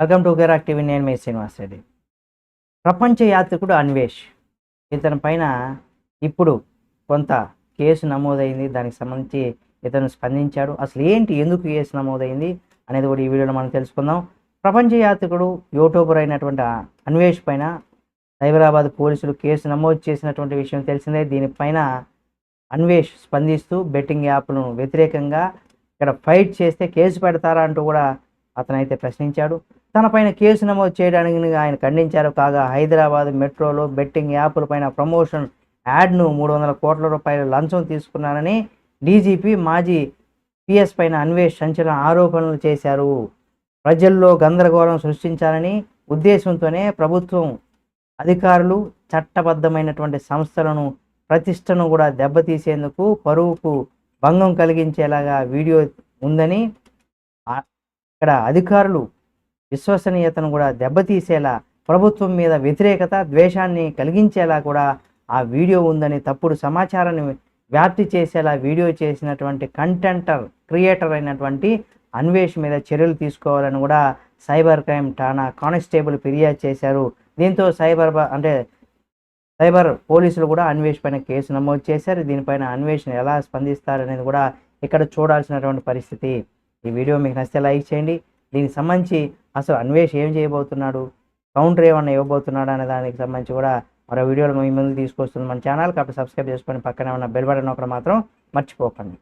Welcome to గెరాక్ TV నేను మీ శ్రీనివాస్ రెడ్డి. ప్రపంచ యాత్రికుడు అన్వేష్. ఇతని పైన ఇప్పుడు కొంత కేసు నమోదైంది. దానికి సంబంధించి ఇతను స్పందించాడు. అసలు ఏంటి ఎందుకు కేసు నమోదైంది అనేది కూడా ఈ వీడియోలో మనం తెలుసుకుందాం. ప్రపంచ యాత్రికుడు యూట్యూబర్ అయినటువంటి అన్వేష్ పైన సైబరాబాద్ పోలీసులు కేసు నమోదు చేసినటువంటి విషయం తెలిసిందే. దీనిపైన అన్వేష్ స్పందిస్తూ బెట్టింగ్ యాప్ను వ్యతిరేకంగా ఇక్కడ ఫైట్ చేస్తే కేసు పెడతారా అంటూ కూడా అతనైతే ప్రశ్నించాడు. తనపైన కేసు నమోదు చేయడానికి ఆయన ఖండించారు. కాగా హైదరాబాద్ మెట్రోలో బెట్టింగ్ యాప్ల పైన ప్రమోషన్ యాడ్ను మూడు వందల కోట్ల రూపాయల లంచం తీసుకున్నారని డీజీపీ మాజీ పిఎస్ పైన అన్వేష్ సంచలన ఆరోపణలు చేశారు. ప్రజల్లో గందరగోళం సృష్టించాలని ఉద్దేశంతోనే ప్రభుత్వం అధికారులు చట్టబద్ధమైనటువంటి సంస్థలను ప్రతిష్టను కూడా దెబ్బతీసేందుకు పరువుకు భంగం కలిగించేలాగా వీడియో ఉందని ఇక్కడ అధికారులు విశ్వసనీయతను కూడా దెబ్బతీసేలా ప్రభుత్వం మీద వ్యతిరేకత ద్వేషాన్ని కలిగించేలా కూడా ఆ వీడియో ఉందని తప్పుడు సమాచారాన్ని వ్యాప్తి చేసేలా వీడియో చేసినటువంటి కంటెంటర్ క్రియేటర్ అయినటువంటి అన్వేష్ మీద చర్యలు తీసుకోవాలని కూడా సైబర్ క్రైమ్ ఠాణా కానిస్టేబుల్ ఫిర్యాదు చేశారు. దీంతో సైబర్ అంటే సైబర్ పోలీసులు కూడా అన్వేష్ పైన కేసు నమోదు చేశారు. దీనిపైన అన్వేషణ ఎలా స్పందిస్తారనేది కూడా ఇక్కడ చూడాల్సినటువంటి పరిస్థితి. ఈ వీడియో మీకు నచ్చితే లైక్ చేయండి. దీనికి సంబంధించి అసలు అన్వేష్ ఏం చేయబోతున్నాడు? కౌంటర్ ఏమన్నా ఇవ్వబోతున్నాడు అనే దానికి సంబంధించి కూడా మరో వీడియోలు మీ ముందు తీసుకొస్తుంది. మన ఛానల్ కాబట్టి సబ్స్క్రైబ్ చేసుకొని పక్కనే ఉన్న బెల్ బటన్ ఒకటి మాత్రం మర్చిపోకండి.